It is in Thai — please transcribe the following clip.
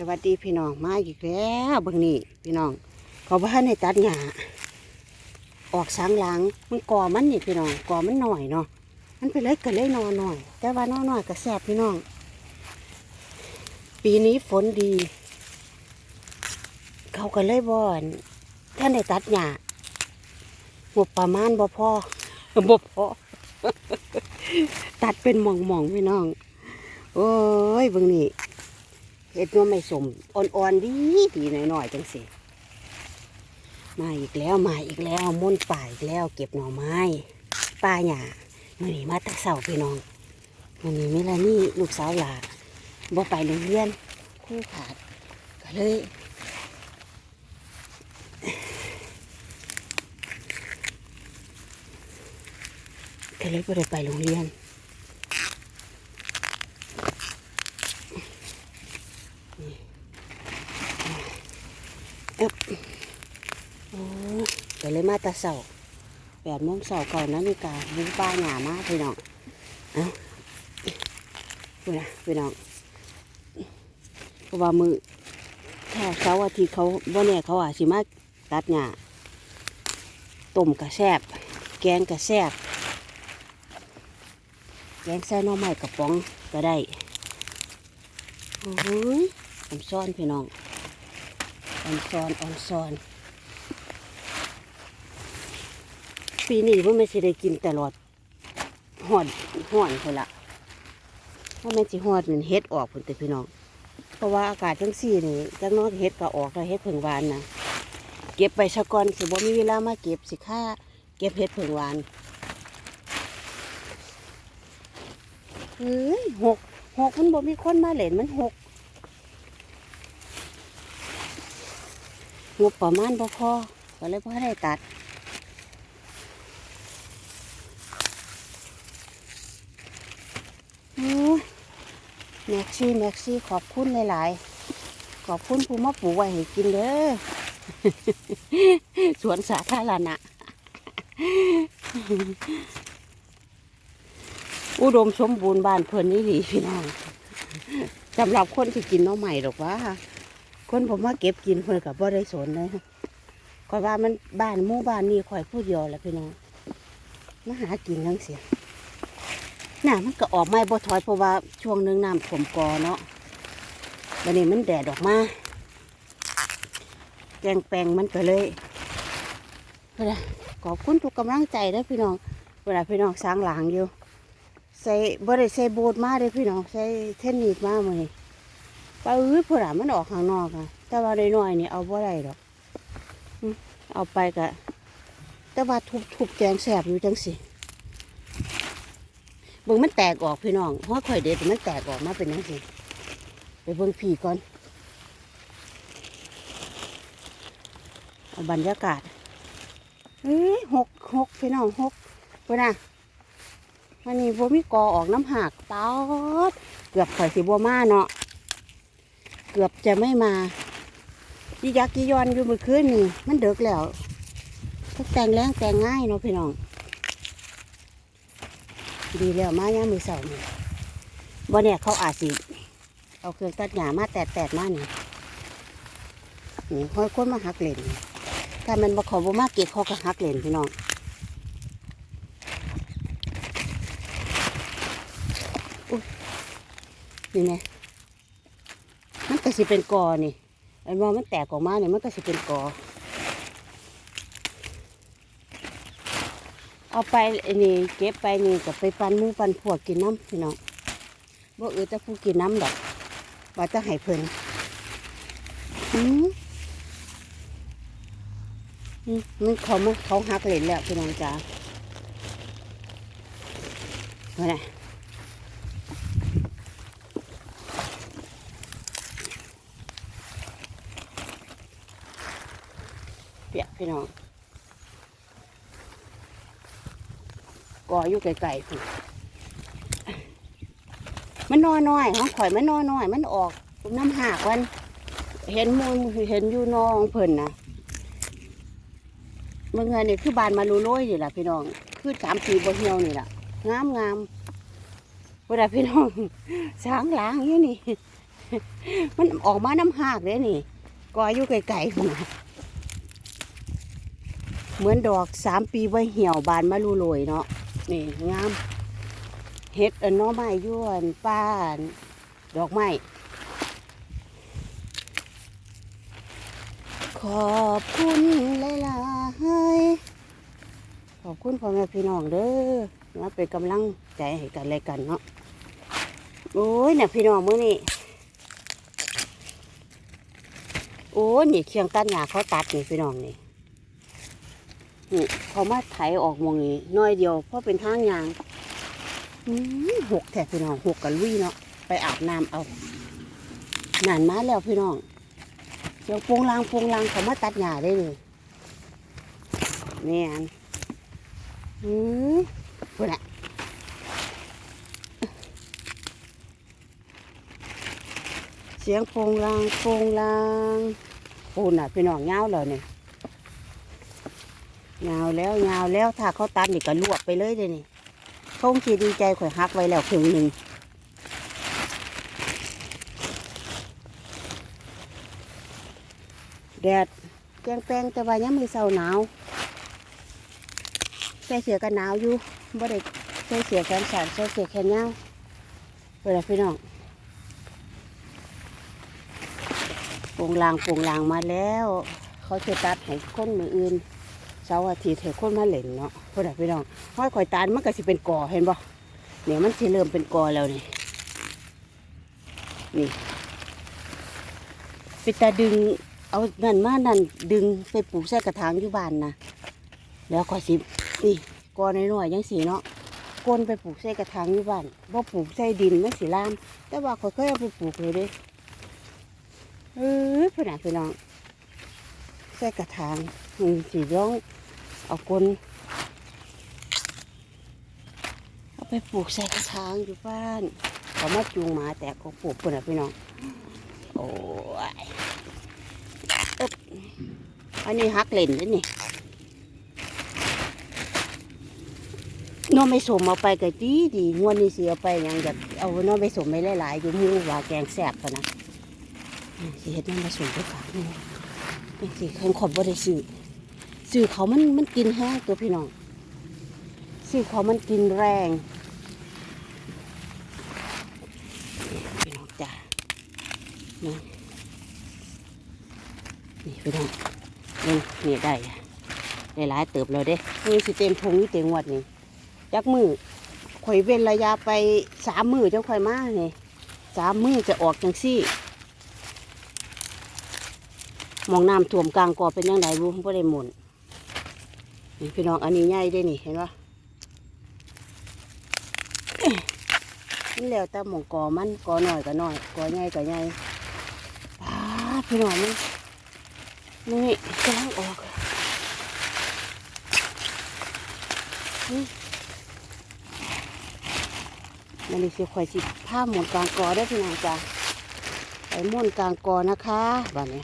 สวัสดีพี่น้องมาอีกแล้วบางนี่พี่น้องเขาบ้านในตัดหญ้าออกสางหลังมันก่อมันนี่พี่น้องก่อมันหน่อยเนาะมันไปเลยก็เลยนอนหน่อย แต่ว่านอนหน่อยก็แสบพี่น้อง ปีนี้ฝนดี เขาก็เลยบ่อนท่านได้ตัดหญ้างบประมาณบ่พอบ่พอตัดเป็นหม่องๆพี่น้อง โอ้ยบิ่งนี่ เห็ดตัวไม่สมอ่อนๆดีดีหน่อยๆจังสิมาอีกแล้วมาอีกแล้วมุ่นป่าอีกแล้ว เก็บหน่อไม้ป้าหญ้ามื่อนี้มาแตะเสาพี่น้องมื่อนี้มิลานี่ลูกสาวหลาบ่ไปโรงเรียนคู่ขาดก็เลยก็เลยบ่ได้ไปโรงเรียน อึ๊บโอ้ ก็เลยมาตะเสาแปดโมงเสาก่อนนาฬิกาบูป้าหยามากพี่น้องเอ้าพี่นะพี่น้องเพราะว่ามือถ้าเสาร์อาทิตย์เขาบ่เนี่ยเขาอาจสิมาตัดหญ้าต้มกระแซบแกงกระแซบแกงใส่น่อไม้กระป๋องก็ได้โอ้ยผมซ่อนพี่น้องออนซอนออนซอน ปีนี้ว่าไม่ใช่ได้กินตลอดหอดห่อนคนละว่าแม่นสิหอดเหมือนเฮ็ดออกพุ่นแต่พี่น้อง เพราะว่าอากาศทั้งสี่นี่จังน้อยเฮ็ดก็ออกแล้วเฮ็ดเพิ่งหวานนะเก็บไปชะกอนสิบ่มีเวลามาเก็บสิค่าเก็บเฮ็ดเพิ่งหวานเฮ้ยหกหกมันบ่มีคนมาเล่นมันหกงบประมาณบ่พอก็เลยพ่ได้ตัด โอ้ย แม็กซี่แม็กซี่ขอบคุณหลาย ๆ ขอบคุณผู้มาปลูกไว้ให้กินเด้อสวนสาธารณะอุดมสมบูรณ์บ้านเพิ่นนี่ดีพี่น้องสำหรับคนที่กินน้องใหม่หรอกว่า คนผมมาเก็บกินเพื่อนกับบ่ได้สนเลยข่อยว่ามันบ้านหมู่บ้านนี่ข่อยผู้เดียวแหละพี่น้องมาหากินทั้งเสีย น่ะมันก็ออกไม่บ่ถอยเพราะว่าช่วงหนึงน้ำท่มกอเนาะวันนี้มันแดดออกมา แกงแปงมันก็เลยเลาขอบคุณทุกกำลังใจเด้พี่น้อง เวลาพี่น้องสร้างหลังอยู่ ใส่บ่ได้ใส่โบสมาเด้อพี่น้องใส่เทนนิสมามื้อนี้ปลาอื้อพวกน่ะมันออกข้างนอกอะแต่ว่าน้อยนี่เอาบ่ได้ดอก เอาไปกะแต่ว่าทุบทุบแกงแสบอยู่จังสิ เบิ่งมันแตกออกพี่น้องหัวข่อยเด็ดมันแตกออกมาเป็นจังสิไปเบิ่งผีก่อนเอาบรรยากาศเอ้ยหกหกพี่น้องหกเพื่น่ะวันนี้บัวมีกอออกน้ำหักเต้าดเกือบข่อยสิบัวมาเนาะเกือบจะไม่มายี่ยักยี่ยอนอยู่เมื่อคืนนี่มันเดึกแล้วแต่งแรงแต่งง่ายเนาะพี่น้อง ดีแล้วมาย่ามือเสาร์นี่บ่เนี่ยเขาอาจสิเอาเครื่องตัดหญ้ามาแตดแตดมานี่นี่ห้อยค้นมาหักเหรนถ้ามันบ่ขาบ่มาเก็บเขาก็หักเหรนพี่น้องอุ๊ยนี่ไงมันก็สิเป็นกอนี่ไอ้ว่ามันแตกออกมาเนี่ยมันก็สิเป็นกอ เอาไปนี่เก็บไปนี่ก็ไปปันมูปันพวกกินน้ำพี่น้องบ่เออจะผู้กินน้ำดอกว่าจะให้เพิ่นอืมมันเขามาเขาหักเหรนแล้วพี่น้องจ้าว่าไงเปียกพี่น้อง กออยู่ไกลๆพุ่นมันนอนน้อยห้องข่อยมันนอนน้อย มันออกน้ำหากวัน เห็นมูลเห็นอยู่นองเพิ่นนะเมื่อไงนี่คือบานมาลูโรยนี่แหละพี่น้อง คือสามปีบเหี่ยวนี่แหละงามงามเวลาพี่น้องสางล้างอยู่นี่มันออกมาน้ำหากเลยนี่กออยู่ไกลๆพุ่นน่ะเหมือนดอกสามปีไว้เหี่ยวบานมาลูโรยเนาะ นี่งามเฮ็ดอันน้อไม้ย้วนป้านดอกไม้ขอบคุณหลายๆขอบคุณพ่อแม่พี่น้องเด้อมาเป็นกำลังใจให้กันและกันเนาะโอ้ยเนี่ยพี่น้องมื้อนี้โอ้ยนี่เคียงตัดหญ้าเขาตัดนี่พี่น้องนี่ นี่เขามาไถออกมองนี้น้อยเดียวเพราะเป็นทางยางหกแถบพี่น้องหกกันลุยเนาะไปอาบน้ำเอานานมาแล้วพี่น้องเสียงโปงลางโปงลางเขามาตัดหญ้าได้เลยนี่อันอืมพูดน่ะเสียงโปงลางโปงลางปูนน่ะพี่น้องเงาวแล้วเนี่ย เงาวแล้วเงาวแล้วถ้าเขาตัดนี่ก็ลวกไปเลยเลยนี่เขาคงสิดีใจข่อยฮักไว้แล้วครึ่งหนึ่งแดดแจ้งแป้งแต่ว่ายังมือเศร้าหนาวใส่เสื้อกันหนาวอยู่บ่ได้ใส่เสื้อแขนสั้นใส่เสื้อแขนยาวเวลาพี่น้องโปงลางโปงลางมาแล้ว เขาจะตัดให้คนมืออื่น เสาร์อาทิตย์ให้คนมาเล่นเนาะพอดพี่น้องห้อยข่อยตาลมันก็สิเป็นกอเห็นบ่เนี่ยมันสิเริ่มเป็นกอแล้วนี่นี่ปิตาดึงเอานั่นมานั่นดึงไปปลูกใส่กระถางอยู่บ้านนะแล้วก็สินี่กอน้อยๆยังสีเนาะก้นไปปลูกใส่กระถางอยู่บ้านบ่ปลูกใส่ดินไม่สีลาม แต่ว่าข่อยเคยเอาไปปลูกเลยเด้เออพี่น้องพี่น้องใส่กระถางสีร้อง เอากลนเอาไปปลูกใส่กระถางอยู่บ้านเขามาจูงหมาแต่เขาปลูกพี่น้องพี่น้อง โอ้ยอึ๊บอันนี้ฮักเล่นแล้วนี่น้องไม่สมเอาไปก็ดีดีงวดนี้เสียไปยังอยากเอาน้องไปสมไม่หลายๆอยู่หมูว่าแกงแซ่บปะนะสิเฮ็ดน้ำผสมไปฝากนี่เป็นสิเครื่องขอบบ่ได้ซื้อ ซื้อเขามันมันกินแห้งตัวพี่น้องซื้อเขามันกินแรงพี่น้องจ้านี่นี่พี่น้องนี่นี่ได้ได้หลายเติบแล้วเด้มือสิเต็มทงนี่เต็มงวดนี่จักมือข่อยเว้นระยะไปสามมือจังข่อยมานี่สามมือจะออกจังซี่มองน้ำท่วมกลางกอเป็นยังไงบุ้บ่ได้หมุน นี่พี่น้องอันนี้ใหญ่ได้นี่เห็นปะเอ๊ะมันแล้วแต่หมองกอมันกอหน่อยก็หน่อยกอใหญ่ก็ใหญ่ป้าพี่น้องมันนี่กำลังออกนี่มันนี่สิข่อยสิผ้าหมุนกลางกอได้พี่น้องจ้ะไปหมุนกลางกอนะคะบ้านนี้